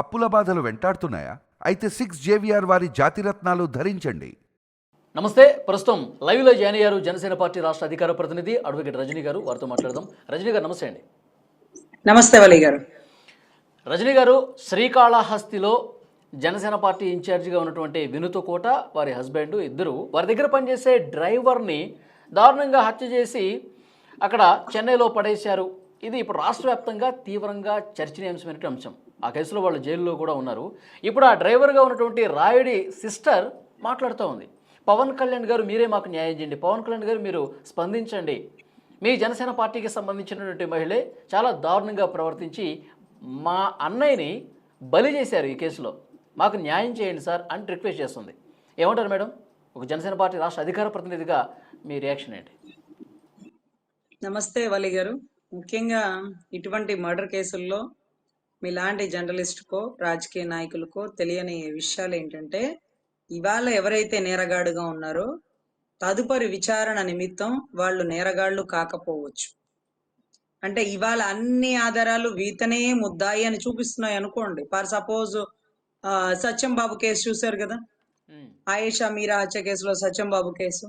అప్పుల బాధలు వెంటాడుతున్నాయా? అయితే సిక్స్ జేవిఆర్ వారి జాతిరత్నాలు ధరించండి. నమస్తే ప్రస్తుతం లైవ్లో జాయిన్ అయ్యారు జనసేన పార్టీ రాష్ట్ర అధికార ప్రతినిధి అడ్వకేట్ రజనీ గారు వారితో మాట్లాడదాం. రజనీ గారు నమస్తే అండి. నమస్తే వలి గారు. రజనీ గారు శ్రీకాళహస్తిలో జనసేన పార్టీ ఇన్ఛార్జిగా ఉన్నటువంటి వినుత కోట వారి హస్బెండ్ ఇద్దరు వారి దగ్గర పనిచేసే డ్రైవర్ని దారుణంగా హత్య చేసి అక్కడ చెన్నైలో పడేశారు. ఇది ఇప్పుడు రాష్ట్ర వ్యాప్తంగా తీవ్రంగా చర్చనీయాంశమైన అంశం. ఆ కేసులో వాళ్ళు జైల్లో కూడా ఉన్నారు. ఇప్పుడు ఆ డ్రైవర్గా ఉన్నటువంటి రాయుడి సిస్టర్ మాట్లాడుతూ ఉంది. పవన్ కళ్యాణ్ గారు మీరే మాకు న్యాయం చేయండి. పవన్ కళ్యాణ్ గారు మీరు స్పందించండి. మీ జనసేన పార్టీకి సంబంధించినటువంటి మహిళే చాలా దారుణంగా ప్రవర్తించి మా అన్నయ్యని బలి చేశారు ఈ కేసులో. మాకు న్యాయం చేయండి సార్ అని రిక్వెస్ట్ చేస్తుంది. ఏమంటారు మేడం? ఒక జనసేన పార్టీ రాష్ట్ర అధికార ప్రతినిధిగా మీ రియాక్షన్ ఏంటి? నమస్తే వలి గారు. ముఖ్యంగా ఇటువంటి మర్డర్ కేసుల్లో మీలాంటి జర్నలిస్టుకో రాజకీయ నాయకులకో తెలియని విషయాలు ఏంటంటే ఇవాళ ఎవరైతే నేరగాడుగా ఉన్నారో తదుపరి విచారణ నిమిత్తం వాళ్ళు నేరగాళ్ళు కాకపోవచ్చు. అంటే ఇవాళ అన్ని ఆధారాలు వీతనే ముద్దాయి అని చూపిస్తున్నాయి అనుకోండి. For suppose Satyam Babu case చూశారు కదా? ఆయేషా మీరా హత్య కేసులో సత్యం బాబు కేసు.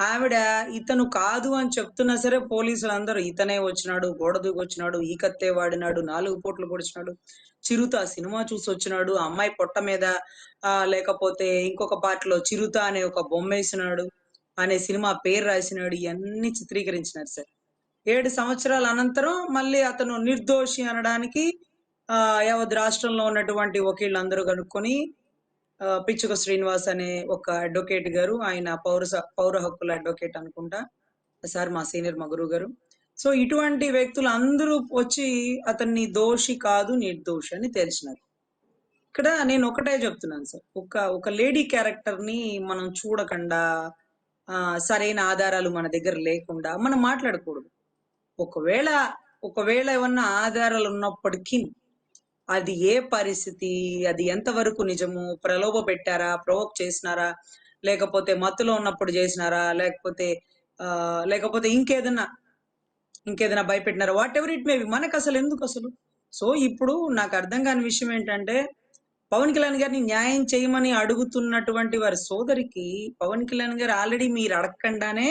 ఆవిడ ఇతను కాదు అని చెప్తున్నా సరే పోలీసులు అందరూ ఇతనే వచ్చినాడు గోడ దూకి వచ్చినాడు ఈ కత్తే వాడినాడు నాలుగు పోట్లు పొడిచినాడు చిరుత సినిమా చూసి వచ్చినాడు ఆ అమ్మాయి పొట్ట మీద ఆ లేకపోతే ఇంకొక పాటలో చిరుత అనే ఒక బొమ్మ వేసినాడు అనే సినిమా పేరు రాసినాడు ఇవన్నీ చిత్రీకరించినారు సార్. ఏడు సంవత్సరాల అనంతరం మళ్ళీ అతను నిర్దోషి అనడానికి ఆ యావత్ రాష్ట్రంలో ఉన్నటువంటి వకీళ్ళందరూ కనుక్కొని పిచ్చుక శ్రీనివాస్ అనే ఒక అడ్వకేట్ గారు ఆయన పౌర స- పౌర హక్కుల అడ్వకేట్ అనుకుంటా. సార్ మా సీనియర్ మా గురువు గారు. సో ఇటువంటి వ్యక్తులు అందరూ వచ్చి అతన్ని దోషి కాదు నిర్దోషి అని తెలిసినారు ఇక్కడ నేను ఒకటే చెప్తున్నాను సార్. ఒక ఒక లేడీ క్యారెక్టర్ని మనం చూడకుండా సరైన ఆధారాలు మన దగ్గర లేకుండా మనం మాట్లాడకూడదు. ఒకవేళ ఒకవేళ ఏమన్నా ఆధారాలు ఉన్నప్పటికీ అది ఏ పరిస్థితి? అది ఎంతవరకు నిజము? ప్రలోభ పెట్టారా? ప్రవోక్ చేసినారా? లేకపోతే మత్తులో ఉన్నప్పుడు చేసినారా? లేకపోతే లేకపోతే ఇంకేదన్నా ఇంకేదైనా భయపెట్టినారా? వాట్ ఎవర్ ఇట్ మే మనకు అసలు ఎందుకు అసలు? సో ఇప్పుడు నాకు అర్థం కాని విషయం ఏంటంటే పవన్ కళ్యాణ్ గారిని న్యాయం చేయమని అడుగుతున్నటువంటి వారి సోదరికి పవన్ కళ్యాణ్ గారు ఆల్రెడీ మీరు అడగకుండానే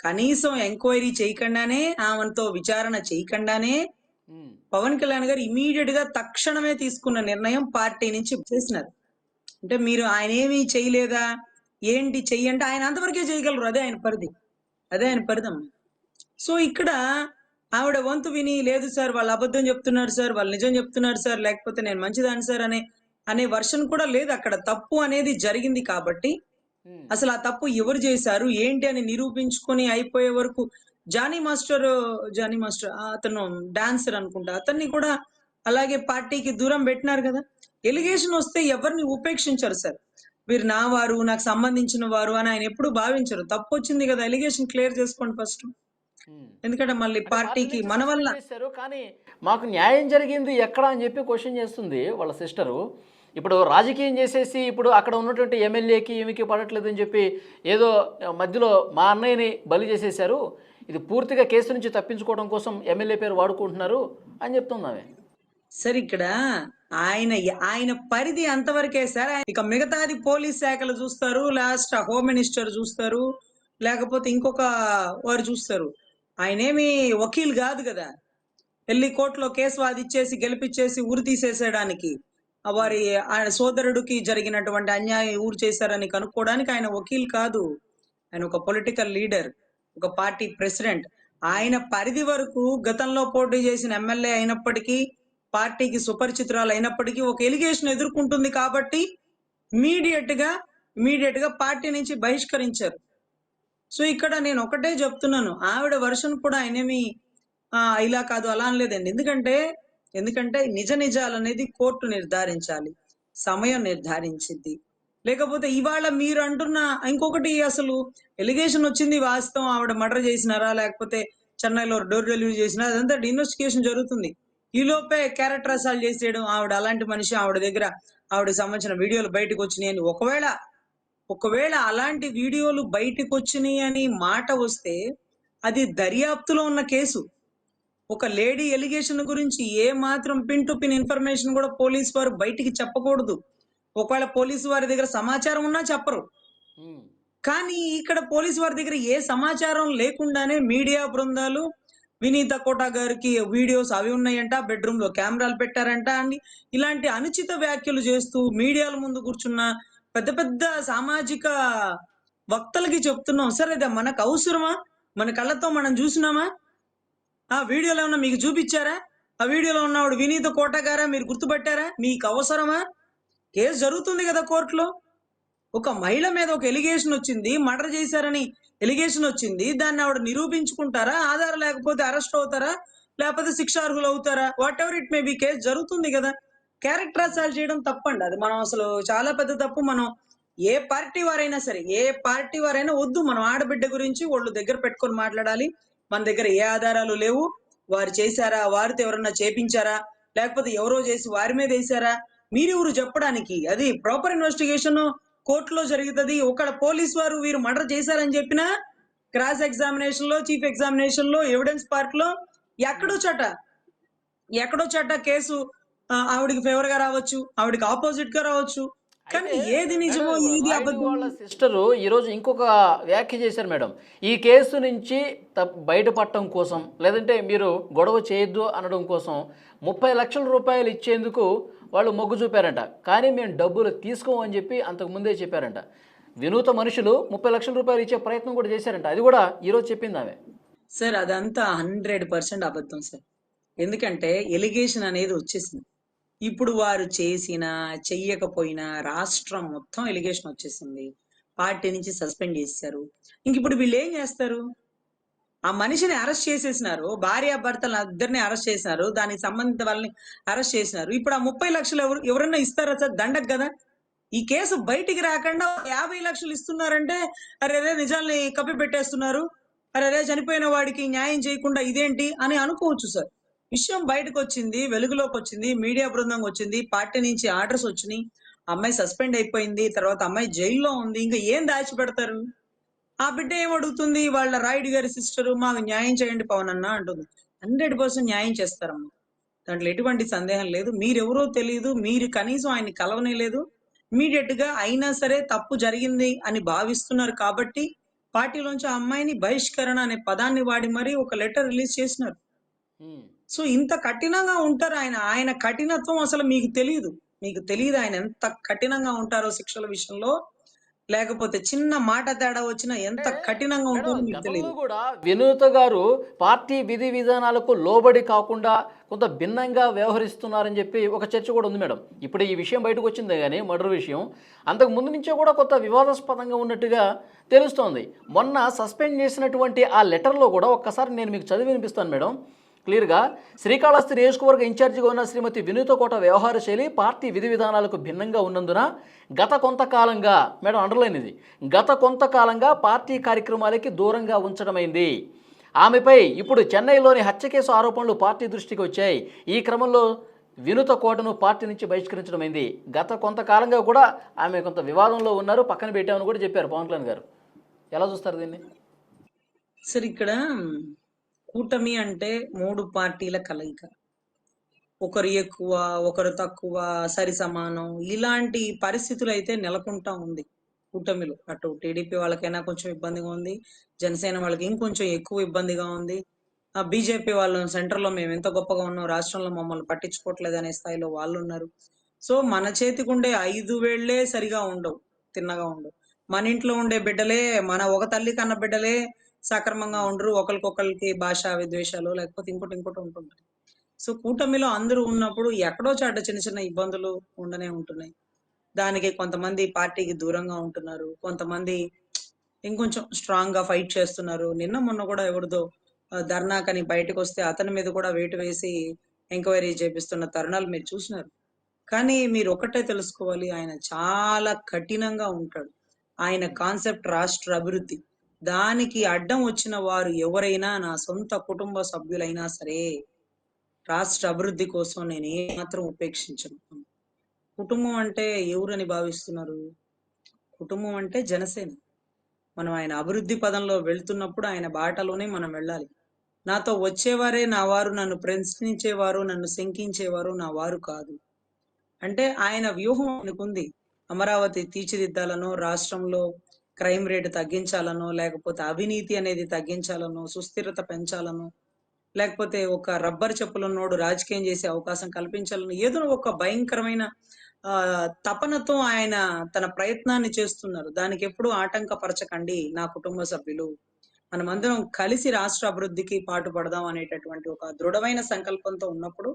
కనీసం ఎంక్వైరీ చేయకుండానే ఆమెతో విచారణ చేయకుండానే పవన్ కళ్యాణ్ గారు ఇమీడియట్గా తక్షణమే తీసుకున్న నిర్ణయం పార్టీ నుంచి చేసినారు. అంటే మీరు ఆయన ఏమీ చేయలేదా? ఏంటి చెయ్యంటే ఆయన అంతవరకే చేయగలరు. అదే ఆయన పరిధి. అదే ఆయన పరిధం. సో ఇక్కడ ఆవిడ వంతు విని లేదు సార్ వాళ్ళు అబద్ధం చెప్తున్నారు సార్ వాళ్ళు నిజం చెప్తున్నారు సార్ లేకపోతే నేను మంచిదాన్ని సార్ అనే అనే వర్షన్ కూడా లేదు. అక్కడ తప్పు అనేది జరిగింది కాబట్టి ఉమ్, అసలు ఆ తప్పు ఎవరు చేశారు? ఏంటి అని నిరూపించుకొని అయిపోయే వరకు జానీ మాస్టర్ జానీ మాస్టర్ అతను డాన్సర్ అనుకుంటా. అతన్ని కూడా అలాగే పార్టీకి దూరం పెట్టినారు కదా. ఎలిగేషన్ వస్తే ఎవరిని ఉపేక్షించరు సార్. వీరు నా వారు నాకు సంబంధించిన వారు అని ఆయన ఎప్పుడు భావించరు. తప్పు వచ్చింది కదా ఎలిగేషన్ క్లియర్ చేసుకోండి ఫస్ట్. ఎందుకంటే మళ్ళీ పార్టీకి పార్టీ మన వల్ల కానీ మాకు న్యాయం జరిగింది ఎక్కడ అని చెప్పి క్వశ్చన్ చేస్తుంది వాళ్ళ సిస్టరు. ఇప్పుడు రాజకీయం చేసేసి ఇప్పుడు అక్కడ ఉన్నటువంటి ఎమ్మెల్యేకి ఈమెకి పడట్లేదు అని చెప్పి ఏదో మధ్యలో మా అన్నయ్యని బలి చేసేశారు. ఇది పూర్తిగా కేసు నుంచి తప్పించుకోవడం కోసం ఎమ్మెల్యే పేరు వాడుకుంటున్నారు అని చెప్తుంది ఆమె. సార్ ఇక్కడ ఆయన ఆయన పరిధి అంతవరకే సార్. ఇక మిగతాది పోలీస్ శాఖలు చూస్తారు లాస్ట్ హోమ్ మినిస్టర్ చూస్తారు లేకపోతే ఇంకొక వారు చూస్తారు. ఆయన ఏమి వకీల్ కాదు కదా. వెళ్ళి కోర్టులో కేసు వాదిచ్చేసి గెలిపించేసి ఊరు తీసేసేయడానికి వారి ఆయన సోదరుడికి జరిగినటువంటి అన్యాయం ఊరు చేశారని కనుక్కోవడానికి ఆయన వకీల్ కాదు. ఆయన ఒక పొలిటికల్ లీడర్ ఒక పార్టీ ప్రెసిడెంట్. ఆయన పరిధి వరకు గతంలో పోటీ చేసిన ఎమ్మెల్యే అయినప్పటికీ పార్టీకి సుపరిచితురాలు అయినప్పటికీ ఒక ఎలిగేషన్ ఎదుర్కొంటుంది కాబట్టి ఇమీడియట్గా ఇమీడియట్గా పార్టీ నుంచి బహిష్కరించారు. సో ఇక్కడ నేను ఒకటే చెప్తున్నాను. ఆవిడ వర్షన్ కూడా ఆయనేమి ఇలా కాదు అలా అనలేదండి. ఎందుకంటే ఎందుకంటే నిజ నిజాలు అనేది కోర్టు నిర్ధారించాలి. సమయం నిర్ధారించింది. లేకపోతే ఇవాళ మీరు అంటున్న ఇంకొకటి అసలు ఎలిగేషన్ వచ్చింది వాస్తవం. ఆవిడ మర్డర్ చేసినారా? లేకపోతే చెన్నైలో డోర్ డెలివరీ చేసినా అదంతా ఇన్వెస్టిగేషన్ జరుగుతుంది. ఈ లోపే క్యారెక్టర్ అసాల్ చేసేయడం ఆవిడ అలాంటి మనిషి ఆవిడ దగ్గర ఆవిడకి సంబంధించిన వీడియోలు బయటకు వచ్చినాయని అని. ఒకవేళ ఒకవేళ అలాంటి వీడియోలు బయటకు వచ్చినాయి అని మాట వస్తే అది దర్యాప్తులో ఉన్న కేసు. ఒక లేడీ ఎలిగేషన్ గురించి ఏ మాత్రం పిన్ టు పిన్ ఇన్ఫర్మేషన్ కూడా పోలీస్ వారు బయటికి చెప్పకూడదు. ఒకవేళ పోలీసు వారి దగ్గర సమాచారం ఉన్నా చెప్పరు. కానీ ఇక్కడ పోలీసు వారి దగ్గర ఏ సమాచారం లేకుండానే మీడియా బృందాలు వినీత కోట గారికి వీడియోస్ అవి ఉన్నాయంట బెడ్రూమ్లో కెమెరాలు పెట్టారంట అని ఇలాంటి అనుచిత వ్యాఖ్యలు చేస్తూ మీడియాల ముందు కూర్చున్న పెద్ద పెద్ద సామాజిక వక్తలకి చెప్తున్నాం. సరే ఇది మనకు అవసరమా? మన కళ్ళతో మనం చూసినామా? ఆ వీడియోలో ఏమన్నా మీకు చూపించారా? ఆ వీడియోలో ఉన్నవాడు వినీత కోట గారా? మీరు గుర్తుపట్టారా? మీకు అవసరమా? కేసు జరుగుతుంది కదా కోర్టులో? ఒక మహిళ మీద ఒక ఎలిగేషన్ వచ్చింది మర్డర్ చేశారని ఎలిగేషన్ వచ్చింది దాన్ని ఆవిడ నిరూపించుకుంటారా? ఆధారం లేకపోతే అరెస్ట్ అవుతారా? లేకపోతే శిక్షార్హులు అవుతారా? Whatever it may be case జరుగుతుంది కదా. క్యారెక్టర్ అసాల్ చేయడం తప్పండి. అది మనం అసలు చాలా పెద్ద తప్పు. మనం ఏ పార్టీ వారైనా సరే ఏ పార్టీ వారైనా వద్దు. మనం ఆడబిడ్డ గురించి వాళ్ళు దగ్గర పెట్టుకొని మాట్లాడాలి. మన దగ్గర ఏ ఆధారాలు లేవు. వారు చేశారా? వారితో ఎవరన్నా చేపించారా? లేకపోతే ఎవరో చేసి వారి మీద వేసారా మీరెవరు చెప్పడానికి? అది ప్రాపర్ ఇన్వెస్టిగేషన్ కోర్టులో జరుగుతుంది. ఒక పోలీస్ వారు వీరు మర్డర్ చేశారని చెప్పినా క్రాస్ ఎగ్జామినేషన్లో చీఫ్ ఎగ్జామినేషన్లో ఎవిడెన్స్ పార్ట్లో ఎక్కడో చోట ఎక్కడో చోట కేసు ఆవిడికి ఫేవర్గా రావచ్చు ఆవిడికి ఆపోజిట్గా రావచ్చు. కానీ ఏది నిజమో ఏది వాళ్ళ సిస్టరు ఈరోజు ఇంకొక వ్యాఖ్య చేశారు మేడం. ఈ కేసు నుంచి బయటపడటం కోసం లేదంటే మీరు గొడవ చేయొద్దు అనడం కోసం ముప్పై లక్షల రూపాయలు ఇచ్చేందుకు వాళ్ళు మొగ్గు చూపారంట. కానీ మేము డబ్బులు తీసుకోమని చెప్పి అంతకు ముందే చెప్పారంట. వినూత మనుషులు ముప్పై లక్షల రూపాయలు ఇచ్చే ప్రయత్నం కూడా చేశారంట. అది కూడా ఈరోజు చెప్పింది ఆమె. సార్ అదంతా హండ్రెడ్ పర్సెంట్ అబద్ధం సార్. ఎందుకంటే ఎలిగేషన్ అనేది వచ్చేసింది. ఇప్పుడు వారు చేసినా చెయ్యకపోయినా రాష్ట్రం మొత్తం ఎలిగేషన్ వచ్చేసింది. పార్టీ నుంచి సస్పెండ్ చేశారు. ఇంక ఇప్పుడు వీళ్ళు ఏం చేస్తారు? ఆ మనిషిని అరెస్ట్ చేసేసినారు. భార్య భర్తలు ఇద్దరిని అరెస్ట్ చేసినారు. దానికి సంబంధిత వాళ్ళని అరెస్ట్ చేసినారు. ఇప్పుడు ఆ ముప్పై లక్షలు ఎవరు ఎవరన్నా ఇస్తారా సార్? దండకు కదా. ఈ కేసు బయటికి రాకుండా యాభై లక్షలు ఇస్తున్నారంటే అరే అరే నిజాల్ని కప్పి పెట్టేస్తున్నారు అరే అరే చనిపోయిన వాడికి న్యాయం చేయకుండా ఇదేంటి అని అనుకోవచ్చు సార్. విషయం బయటకు వచ్చింది వెలుగులోకి వచ్చింది మీడియా బృందం వచ్చింది పార్టీ నుంచి ఆర్డర్స్ వచ్చినాయి. అమ్మాయి సస్పెండ్ అయిపోయింది తర్వాత అమ్మాయి జైల్లో ఉంది ఇంకా ఏం దాచిపెడతారు? ఆ బిడ్డ ఏం అడుగుతుంది? వాళ్ళ రాయుడు గారి సిస్టర్ మాకు న్యాయం చేయండి పవన్ అన్న అంటుంది. హండ్రెడ్ పర్సెంట్ న్యాయం చేస్తారమ్మా. దాంట్లో ఎటువంటి సందేహం లేదు. మీరెవరో తెలియదు మీరు కనీసం ఆయన్ని కలవనే లేదు ఇమీడియట్గా అయినా సరే తప్పు జరిగింది అని భావిస్తున్నారు కాబట్టి పార్టీలోంచి ఆ అమ్మాయిని బహిష్కరణ అనే పదాన్ని వాడి మరీ ఒక లెటర్ రిలీజ్ చేసినారు. సో ఇంత కఠినంగా ఉంటారు ఆయన. ఆయన కఠినత్వం అసలు మీకు తెలియదు మీకు తెలియదు ఆయన ఎంత కఠినంగా ఉంటారో శిక్షల విషయంలో. లేకపోతే చిన్న మాట తేడా వచ్చినా ఎంత కఠినంగా ఉంటుందో కూడా వినూత గారు పార్టీ విధి విధానాలకు లోబడి కాకుండా కొంత భిన్నంగా వ్యవహరిస్తున్నారని చెప్పి ఒక చర్చ కూడా ఉంది మేడం. ఇప్పుడు ఈ విషయం బయటకు వచ్చింది కానీ మర్డర్ విషయం. అంతకు ముందు నుంచే కూడా కొంత వివాదాస్పదంగా ఉన్నట్టుగా తెలుస్తోంది. మొన్న సస్పెండ్ చేసినటువంటి ఆ లెటర్లో కూడా ఒక్కసారి నేను మీకు చదివి వినిపిస్తాను మేడం. క్లియర్గా శ్రీకాళహస్తి నియోజకవర్గ ఇన్ఛార్జిగా ఉన్న శ్రీమతి వినూత కోట వ్యవహార శైలి పార్టీ విధి విధానాలకు భిన్నంగా ఉన్నందున గత కొంతకాలంగా మేడం అండర్లైన్ ఇది గత కొంతకాలంగా పార్టీ కార్యక్రమాలకి దూరంగా ఉంచడమైంది. ఆమెపై ఇప్పుడు చెన్నైలోని హత్య కేసు ఆరోపణలు పార్టీ దృష్టికి వచ్చాయి. ఈ క్రమంలో వినుత కోటను పార్టీ నుంచి బహిష్కరించడమైంది. గత కొంతకాలంగా కూడా ఆమె కొంత వివాదంలో ఉన్నారు పక్కన పెట్టామని కూడా చెప్పారు పవన్ కళ్యాణ్ గారు. ఎలా చూస్తారు దీన్ని? సరే ఇక్కడ కూటమి అంటే మూడు పార్టీల కలయిక. ఒకరు ఎక్కువ ఒకరు తక్కువ సరి సమానం. ఇలాంటి పరిస్థితులు అయితే నెలకొంటా ఉంది కూటమిలో. అటు టీడీపీ వాళ్ళకైనా కొంచెం ఇబ్బందిగా ఉంది. జనసేన వాళ్ళకి ఇంకొంచెం ఎక్కువ ఇబ్బందిగా ఉంది. ఆ బీజేపీ వాళ్ళు సెంటర్లో మేము ఎంత గొప్పగా ఉన్నాం రాష్ట్రంలో మమ్మల్ని పట్టించుకోవట్లేదు అనే స్థాయిలో వాళ్ళు ఉన్నారు. సో మన చేతికి ఉండే ఐదు వేళ్ళే సరిగా ఉండవు తిన్నగా ఉండవు. మన ఇంట్లో ఉండే బిడ్డలే మన ఒక తల్లి కన్న బిడ్డలే సక్రమంగా ఉండరు. ఒకరికొకరికి భాషా విద్వేషాలు లేకపోతే ఇంకోటి ఇంకోటి ఉంటుంటాయి. సో కూటమిలో అందరూ ఉన్నప్పుడు ఎక్కడో చాట చిన్న చిన్న ఇబ్బందులు ఉండనే ఉంటున్నాయి. దానికి కొంతమంది పార్టీకి దూరంగా ఉంటున్నారు. కొంతమంది ఇంకొంచెం స్ట్రాంగ్గా ఫైట్ చేస్తున్నారు. నిన్న మొన్న కూడా ఎవరిదో ధర్నాకని బయటకు వస్తే అతని మీద కూడా వేటు వేసి ఎంక్వైరీ చేపిస్తున్న తరుణాలు మీరు చూసినారు. కానీ మీరు ఒకటే తెలుసుకోవాలి ఆయన చాలా కఠినంగా ఉంటాడు. ఆయన కాన్సెప్ట్ రాష్ట్ర అభివృద్ధి. దానికి అడ్డం వచ్చిన వారు ఎవరైనా నా సొంత కుటుంబ సభ్యులైనా సరే రాష్ట్ర అభివృద్ధి కోసం నేను ఏ మాత్రం ఉపేక్షించను. కుటుంబం అంటే ఎవరని భావిస్తున్నారు? కుటుంబం అంటే జనసేన. మనం ఆయన అభివృద్ధి పదంలో వెళ్తున్నప్పుడు ఆయన బాటలోనే మనం వెళ్ళాలి. నాతో వచ్చేవారే నా వారు నన్ను ప్రశ్నించేవారు నన్ను శంకించేవారు నా వారు కాదు. అంటే ఆయన వ్యూహం ఆయనకుంది. అమరావతి తీర్చిదిద్దాలనో రాష్ట్రంలో క్రైమ్ రేటు తగ్గించాలనో లేకపోతే అవినీతి అనేది తగ్గించాలనో సుస్థిరత పెంచాలనో లేకపోతే ఒక రబ్బర్ చెప్పులున్నోడు రాజకీయం చేసే అవకాశం కల్పించాలని ఏదో ఒక భయంకరమైన ఆ తపనతో ఆయన తన ప్రయత్నాన్ని చేస్తున్నారు. దానికి ఎప్పుడు ఆటంకపరచకండి నా కుటుంబ సభ్యులు. మనమందరం కలిసి రాష్ట్ర అభివృద్ధికి పాటుపడదాం అనేటటువంటి ఒక దృఢమైన సంకల్పంతో ఉన్నప్పుడు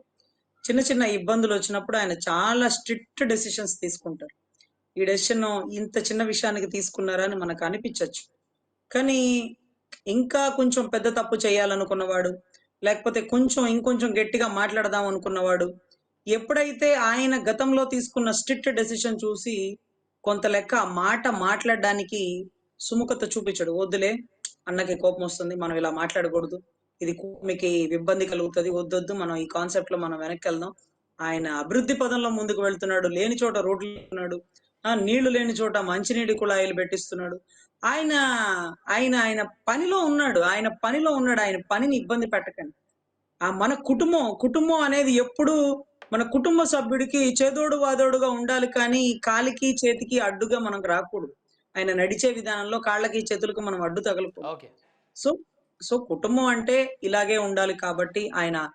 చిన్న చిన్న ఇబ్బందులు వచ్చినప్పుడు ఆయన చాలా స్ట్రిక్ట్ డెసిషన్స్ తీసుకుంటారు. ఈ డెసిషన్ ఇంత చిన్న విషయానికి తీసుకున్నారని మనకు అనిపించవచ్చు కానీ ఇంకా కొంచెం పెద్ద తప్పు చేయాలనుకున్నవాడు లేకపోతే కొంచెం ఇంకొంచెం గట్టిగా మాట్లాడదాం అనుకున్నవాడు ఎప్పుడైతే ఆయన గతంలో తీసుకున్న స్ట్రిక్ట్ డెసిషన్ చూసి కొంత లెక్క మాట మాట్లాడడానికి సుముఖత చూపించడు. వద్దులే అన్నకి కోపం వస్తుంది మనం ఇలా మాట్లాడకూడదు. ఇది మీకు ఇబ్బంది కలుగుతుంది వద్దొద్దు మనం ఈ కాన్సెప్ట్లో మనం వెనక్కి వెళ్దాం. ఆయన అభివృద్ధి పదంలో ముందుకు వెళ్తున్నాడు లేని చోట రోడ్లు నీళ్ళు లేని చోట మంచినీటి కుళాయిలు పెట్టిస్తున్నాడు. ఆయన ఆయన ఆయన పనిలో ఉన్నాడు. ఆయన పనిలో ఉన్నాడు. ఆయన పనిని ఇబ్బంది పెట్టకండి. ఆ మన కుటుంబం కుటుంబం అనేది ఎప్పుడు మన కుటుంబ సభ్యుడికి చేదోడు వాదోడుగా ఉండాలి కానీ కాలికి చేతికి అడ్డుగా మనం రాకూడదు. ఆయన నడిచే విధానంలో కాళ్ళకి చేతులకు మనం అడ్డు తగలకూడదు. ఓకే. సో సో కుటుంబం అంటే ఇలాగే ఉండాలి కాబట్టి ఆయన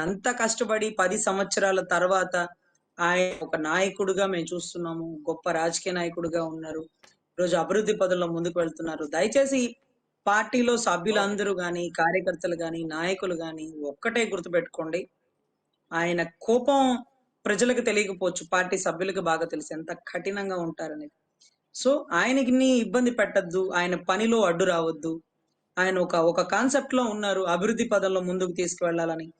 అంత కష్టపడి పది సంవత్సరాల తర్వాత ఆయన ఒక నాయకుడుగా మేము చూస్తున్నాము గొప్ప రాజకీయ నాయకుడుగా ఉన్నారు. ఈరోజు అభివృద్ధి పదంలో ముందుకు వెళ్తున్నారు. దయచేసి పార్టీలో సభ్యులందరూ గాని కార్యకర్తలు కానీ నాయకులు కానీ ఒక్కటే గుర్తుపెట్టుకోండి. ఆయన కోపం ప్రజలకు తెలియకపోవచ్చు పార్టీ సభ్యులకు బాగా తెలుసు ఎంత కఠినంగా ఉంటారనేది. సో ఆయనకి ఇబ్బంది పెట్టద్దు ఆయన పనిలో అడ్డు రావద్దు. ఆయన ఒక ఒక కాన్సెప్ట్లో ఉన్నారు అభివృద్ధి పదంలో ముందుకు తీసుకువెళ్ళాలని.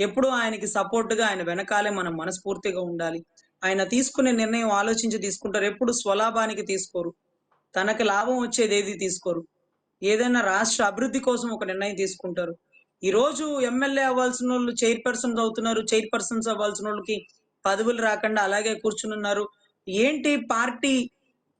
ఎప్పుడూ ఆయనకి సపోర్ట్గా ఆయన వెనకాలే మనం మనస్ఫూర్తిగా ఉండాలి. ఆయన తీసుకునే నిర్ణయం ఆలోచించి తీసుకుంటారు. ఎప్పుడు స్వలాభానికి తీసుకోరు. తనకి లాభం వచ్చేది ఏది తీసుకోరు. ఏదైనా రాష్ట్ర అభివృద్ధి కోసం ఒక నిర్ణయం తీసుకుంటారు. ఈ రోజు ఎమ్మెల్యే అవ్వాల్సిన వాళ్ళు చైర్పర్సన్స్ అవుతున్నారు. చైర్పర్సన్స్ అవ్వాల్సిన వాళ్ళకి పదవులు రాకుండా అలాగే కూర్చునున్నారు. ఏంటి పార్టీ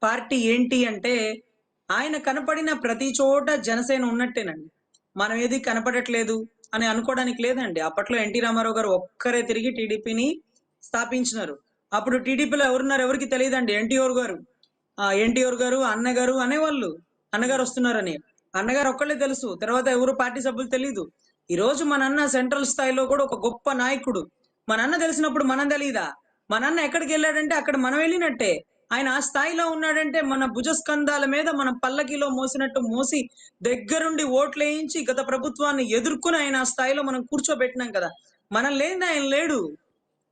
పార్టీ ఏంటి అంటే ఆయన కనపడిన ప్రతి చోట జనసేన ఉన్నట్టేనండి. మనం ఏది కనపడట్లేదు. అని అనుకోవడానికి లేదండి. అప్పట్లో ఎన్టీ రామారావు గారు ఒక్కరే తిరిగి టీడీపీని స్థాపించినారు. అప్పుడు టీడీపీలో ఎవరున్నారు ఎవరికి తెలియదండి. ఎన్టీఆర్ గారు ఆ ఎన్టీఆర్ గారు అన్నగారు అనేవాళ్ళు అన్నగారు వస్తున్నారని. అన్నగారు ఒక్కళ్ళే తెలుసు. తర్వాత ఎవరు పార్టీ సభ్యులు తెలియదు ఈ రోజు మన అన్న సెంట్రల్ స్థాయిలో కూడా ఒక గొప్ప నాయకుడు. మన అన్న తెలిసినప్పుడు మనం తెలియదా మన అన్న ఎక్కడికి వెళ్ళాడంటే అక్కడ మనం వెళ్ళినట్టే. ఆయన ఆ స్థాయిలో ఉన్నాడంటే మన భుజస్కంధాల మీద మన పల్లకిలో మోసినట్టు మోసి దగ్గరుండి ఓట్లు వేయించి గత ప్రభుత్వాన్ని ఎదుర్కొని ఆయన ఆ స్థాయిలో మనం కూర్చోబెట్టినాం కదా. మనం లేనిది ఆయన లేడు.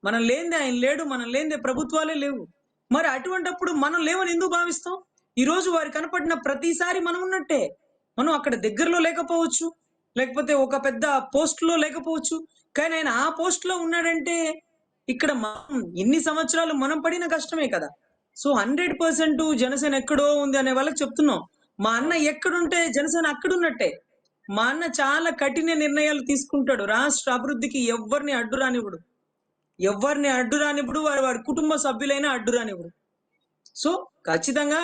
మనం లేనిదే ఆయన లేడు. మనం లేనిదే ప్రభుత్వాలే లేవు. మరి అటువంటప్పుడు మనం లేవని ఎందుకు భావిస్తాం? ఈ రోజు వారు కనపడిన ప్రతిసారి మనం ఉన్నట్టే. మనం అక్కడ దగ్గరలో లేకపోవచ్చు. లేకపోతే ఒక పెద్ద పోస్ట్లో లేకపోవచ్చు. కానీ ఆయన ఆ పోస్ట్లో ఉన్నాడంటే ఇక్కడ మనం ఇన్ని సంవత్సరాలు మనం పడిన కష్టమే కదా. సో హండ్రెడ్ పర్సెంట్ జనసేన ఎక్కడో ఉంది అనే వాళ్ళకి చెప్తున్నాం. మా అన్న ఎక్కడుంటే జనసేన అక్కడున్నట్టే. మా అన్న చాలా కఠిన నిర్ణయాలు తీసుకుంటాడు. రాష్ట్ర అభివృద్ధికి ఎవరిని అడ్డు రానివ్వడు. ఎవరిని అడ్డు రానివ్వడు వారి వారి కుటుంబ సభ్యులైనా అడ్డు రానివ్వడు. సో ఖచ్చితంగా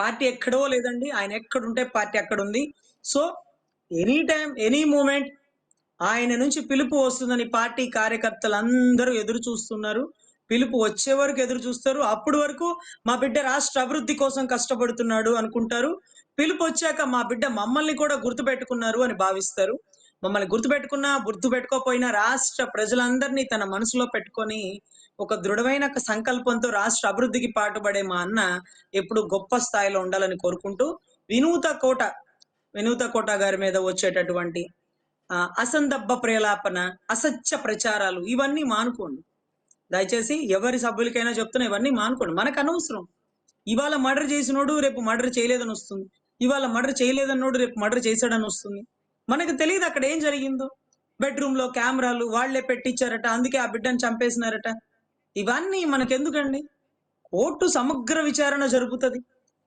పార్టీ ఎక్కడో లేదండి. ఆయన ఎక్కడుంటే పార్టీ అక్కడ ఉంది so any time any moment ఆయన నుంచి పిలుపు వస్తుందని పార్టీ కార్యకర్తలు అందరూ ఎదురు చూస్తున్నారు. పిలుపు వచ్చే వరకు ఎదురు చూస్తారు. అప్పటి వరకు మా బిడ్డ రాష్ట్ర అభివృద్ధి కోసం కష్టపడుతున్నాడు అనుకుంటారు. పిలుపు వచ్చాక మా బిడ్డ మమ్మల్ని కూడా గుర్తు పెట్టుకున్నారు అని భావిస్తారు. మమ్మల్ని గుర్తు పెట్టుకున్నా గుర్తు పెట్టుకోపోయినా రాష్ట్ర ప్రజలందరినీ తన మనసులో పెట్టుకొని ఒక దృఢమైన సంకల్పంతో రాష్ట్ర అభివృద్ధికి పాటుపడే మా అన్న ఎప్పుడు గొప్ప స్థాయిలో ఉండాలని కోరుకుంటూ వినూత కోట వినూత కోట గారి మీద వచ్చేటటువంటి ఆ, అసందర్భ ప్రేలాపన అసత్య ప్రచారాలు ఇవన్నీ మానుకోండి. దయచేసి ఎవరి సభ్యులకైనా చెప్తున్నా ఇవన్నీ మానుకోండి. మనకు అనవసరం. ఇవాళ మర్డర్ చేసినోడు రేపు మర్డర్ చేయలేదని వస్తుంది. ఇవాళ మర్డర్ చేయలేదన్నోడు రేపు మర్డర్ చేశాడని వస్తుంది. మనకు తెలియదు అక్కడ ఏం జరిగిందో. బెడ్రూమ్లో కెమెరాలు వాళ్ళే పెట్టించారట అందుకే ఆ బిడ్డను చంపేసినారట. ఇవన్నీ మనకెందుకండి? కోర్టు సమగ్ర విచారణ జరుపుతుంది.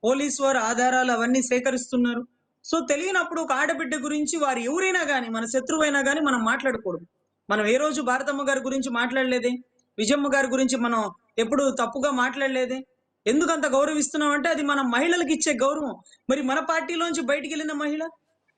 పోలీసు వారు ఆధారాలు అవన్నీ సేకరిస్తున్నారు. సో తెలియనప్పుడు ఒక ఆడబిడ్డ గురించి వారు ఎవరైనా కానీ మన శత్రువైనా కానీ మనం మాట్లాడకూడదు. మనం ఏ రోజు భారతమ్మ గారి గురించి మాట్లాడలేదే? విజయమ్మ గారి గురించి మనం ఎప్పుడు తప్పుగా మాట్లాడలేదే? ఎందుకు అంత గౌరవిస్తున్నాం అంటే అది మన మహిళలకు ఇచ్చే గౌరవం. మరి మన పార్టీలోంచి బయటికి వెళ్ళిన మహిళ?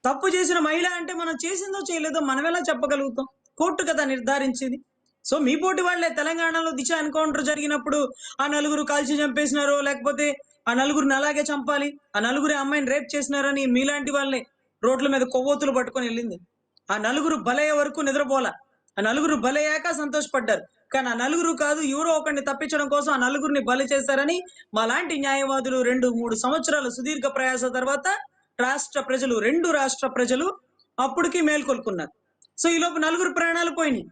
తప్పు చేసిన మహిళ అంటే మనం చేసిందో చేయలేదో మనం ఎలా చెప్పగలుగుతాం? కోర్టు కదా నిర్ధారించింది. సో మీ పోటీ వాళ్ళే తెలంగాణలో దిశ ఎన్కౌంటర్ జరిగినప్పుడు ఆ నలుగురు కాల్చి చంపేసినారో లేకపోతే ఆ నలుగురిని అలాగే చంపాలి ఆ నలుగురు అమ్మాయిని రేప్ చేసినారని మీలాంటి వాళ్ళే రోడ్ల మీద కొవ్వొత్తులు పట్టుకొని వెళ్ళింది. ఆ నలుగురు బలయ్యే వరకు నిద్రపోలా ఆ నలుగురు బలయ్యాక సంతోషపడ్డారు. కానీ ఆ నలుగురు కాదు ఎవరో ఒకరిని తప్పించడం కోసం ఆ నలుగురిని బలి చేశారని మా లాంటి న్యాయవాదులు రెండు మూడు సంవత్సరాలు సుదీర్ఘ ప్రయాస తర్వాత రాష్ట్ర ప్రజలు రెండు రాష్ట్ర ప్రజలు అప్పటికి మేల్కొల్కున్నారు సో ఈలోపు నలుగురు ప్రాణాలు పోయినాయి.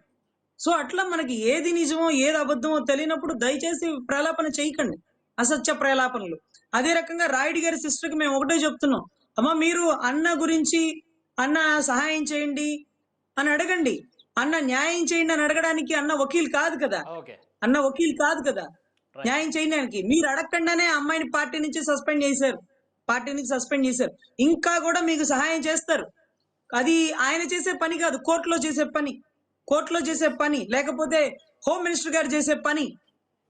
సో అట్లా మనకి ఏది నిజమో ఏది అబద్ధమో తెలియనప్పుడు దయచేసి ప్రలాపన చేయకండి. అసత్య ప్రలాపనలు. అదే రకంగా రాయుడి గారి సిస్టర్కి మేము ఒకటే చెప్తున్నాం. అమ్మ మీరు అన్న గురించి అన్న సహాయం చేయండి అని అడగండి. అన్న న్యాయం చేయండి అని అడగడానికి అన్న వకీల్ కాదు కదా. అన్న వకీల్ కాదు కదా. న్యాయం చేయడానికి మీరు అడగకుండానే అమ్మాయిని పార్టీ నుంచి సస్పెండ్ చేశారు. పార్టీ నుంచి సస్పెండ్ చేశారు. ఇంకా కూడా మీకు సహాయం చేస్తారు. అది ఆయన చేసే పని కాదు కోర్టులో చేసే పని. కోర్టులో చేసే పని లేకపోతే హోమ్ మినిస్టర్ గారు చేసే పని.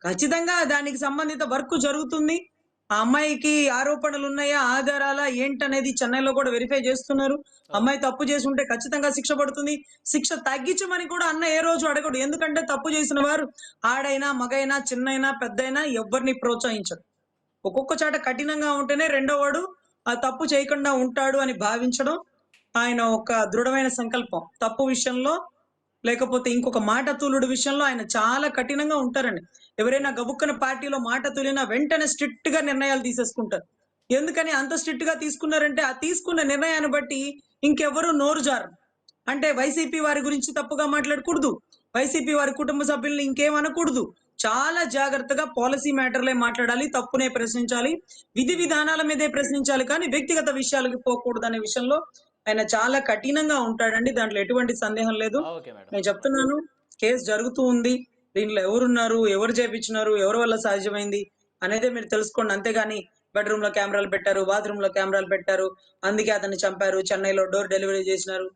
ఖచ్చితంగా దానికి సంబంధిత వర్క్ జరుగుతుంది. ఆ అమ్మాయికి ఆరోపణలు ఉన్నాయా ఆధారాలా ఏంటనేది చెన్నైలో కూడా వెరిఫై చేస్తున్నారు. అమ్మాయి తప్పు చేసి ఉంటే ఖచ్చితంగా శిక్ష పడుతుంది. శిక్ష తగ్గించమని కూడా అన్న ఏ రోజు అడగడు. ఎందుకంటే తప్పు చేసిన వారు ఆడైనా మగైనా చిన్నైనా పెద్దయినా ఎవరిని ప్రోత్సహించడు ఒక్కొక్క చాట కఠినంగా ఉంటేనే రెండో వాడు ఆ తప్పు చేయకుండా ఉంటాడు అని భావించడం ఆయన ఒక దృఢమైన సంకల్పం. తప్పు విషయంలో లేకపోతే ఇంకొక మాట తూలుడు విషయంలో ఆయన చాలా కఠినంగా ఉంటారండి. ఎవరైనా గబుక్కన పార్టీలో మాట తూలినా వెంటనే స్ట్రిక్ట్గా నిర్ణయాలు తీసేసుకుంటారు. ఎందుకని అంత స్ట్రిక్ట్గా తీసుకున్నారంటే ఆ తీసుకున్న నిర్ణయాన్ని బట్టి ఇంకెవరు నోరు జారు అంటే వైసీపీ వారి గురించి తప్పుగా మాట్లాడకూడదు. వైసీపీ వారి కుటుంబ సభ్యుల్ని ఇంకేమనకూడదు. చాలా జాగ్రత్తగా పాలసీ మ్యాటర్లే మాట్లాడాలి తప్పునే ప్రశ్నించాలి విధి విధానాల మీదే ప్రశ్నించాలి కానీ వ్యక్తిగత విషయాలకు పోకూడదు అనే విషయంలో ఆయన చాలా కఠినంగా ఉంటాడండి. దాంట్లో ఎటువంటి సందేహం లేదు. నేను చెప్తున్నాను కేసు జరుగుతూ ఉంది. దీంట్లో ఎవరున్నారు ఎవరు చేపించినారు ఎవరి వల్ల సాధ్యమైంది అనేదే మీరు తెలుసుకోండి. అంతేగాని బెడ్రూమ్లో కెమెరాలు పెట్టారు బాత్రూమ్లో కెమెరాలు పెట్టారు. అందుకే అతన్ని చంపారు చెన్నైలో డోర్ డెలివరీ చేసినారు.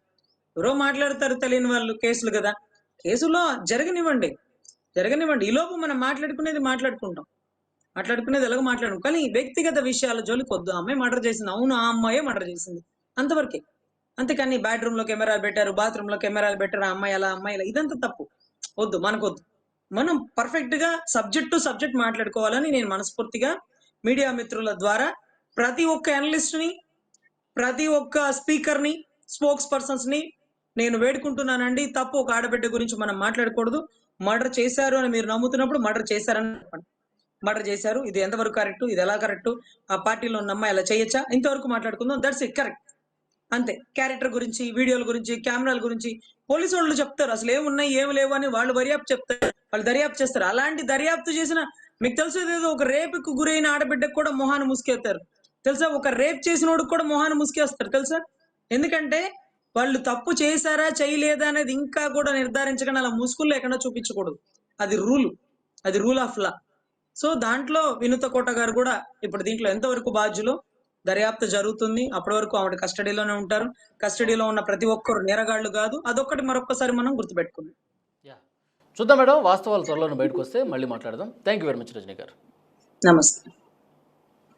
ఎవరో మాట్లాడతారు తెలియని వాళ్ళు కేసులు కదా. కేసులో జరగనివ్వండి. జరగనివ్వండి. ఈ లోపు మనం మాట్లాడుకునేది మాట్లాడుకుంటాం. మాట్లాడుకునేది ఎలాగో మాట్లాడు కానీ వ్యక్తిగత విషయాల జోలికి వద్దు. అమ్మాయి మర్డర్ చేసింది. అవును ఆ అమ్మాయే మర్డర్ చేసింది. అంతవరకే. అంతేకాని బెడ్రూమ్లో కెమెరాలు పెట్టారు బాత్రూమ్లో కెమెరాలు పెట్టారు ఆ అమ్మాయి అలా అమ్మాయి ఇలా ఇదంతా తప్పు. వద్దు మనకొద్దు మనం పర్ఫెక్ట్గా సబ్జెక్ట్ టు సబ్జెక్ట్ మాట్లాడుకోవాలని నేను మనస్ఫూర్తిగా మీడియా మిత్రుల ద్వారా ప్రతి ఒక్క అనలిస్ట్ని ప్రతి ఒక్క స్పీకర్ని స్పోక్స్ పర్సన్స్ని నేను వేడుకుంటున్నానండి. తప్పు ఒక ఆడబిడ్డ గురించి మనం మాట్లాడకూడదు. మర్డర్ చేశారు అని మీరు నమ్ముతున్నప్పుడు మర్డర్ చేశారని చెప్పండి. మర్డర్ చేశారు. ఇది ఎంతవరకు కరెక్ట్ ఇది ఎలా కరెక్ట్ ఆ పార్టీలో ఉన్న అమ్మాయి అలా చేయొచ్చా? ఇంతవరకు మాట్లాడుకుందాం. దట్స్ ఇట్ కరెక్ట్ అంతే. క్యారెక్టర్ గురించి వీడియోల గురించి కెమెరాల గురించి పోలీసు వాళ్ళు చెప్తారు. అసలు ఏమున్నాయి ఏమి లేవు అని వాళ్ళు దర్యాప్తు చెప్తారు. వాళ్ళు దర్యాప్తు చేస్తారు. అలాంటి దర్యాప్తు చేసిన మీకు తెలుసు ఒక రేపుకు గురైన ఆడబిడ్డకు కూడా మొహాన్ని ముసుకేస్తారు తెలుసా? ఒక రేప్ చేసినోడికి కూడా మొహాన్ని ముసుకేస్తారు. తెలుసా? ఎందుకంటే వాళ్ళు తప్పు చేశారా చేయలేదా అనేది ఇంకా కూడా నిర్ధారించకుండా అలా ముసుగులు లేకుండా చూపించకూడదు. అది రూల్. అది రూల్ ఆఫ్ లా. సో దాంట్లో వినుత కోట గారు కూడా ఇప్పుడు దీంట్లో ఎంతవరకు బాధ్యులు? దర్యాప్తు జరుగుతుంది. అప్పటి వరకు ఆవిడ కస్టడీలోనే ఉంటారు. కస్టడీలో ఉన్న ప్రతి ఒక్కరు నేరగాళ్ళు కాదు. అదొక్కటి మరొకసారి మనం గుర్తుపెట్టుకుందాం. యా. చూద్దాం మేడం వాస్తవాలు త్వరలో బయటకు వస్తే మళ్ళీ మాట్లాడదాం. Thank you very much Rajani గారు. నమస్తే.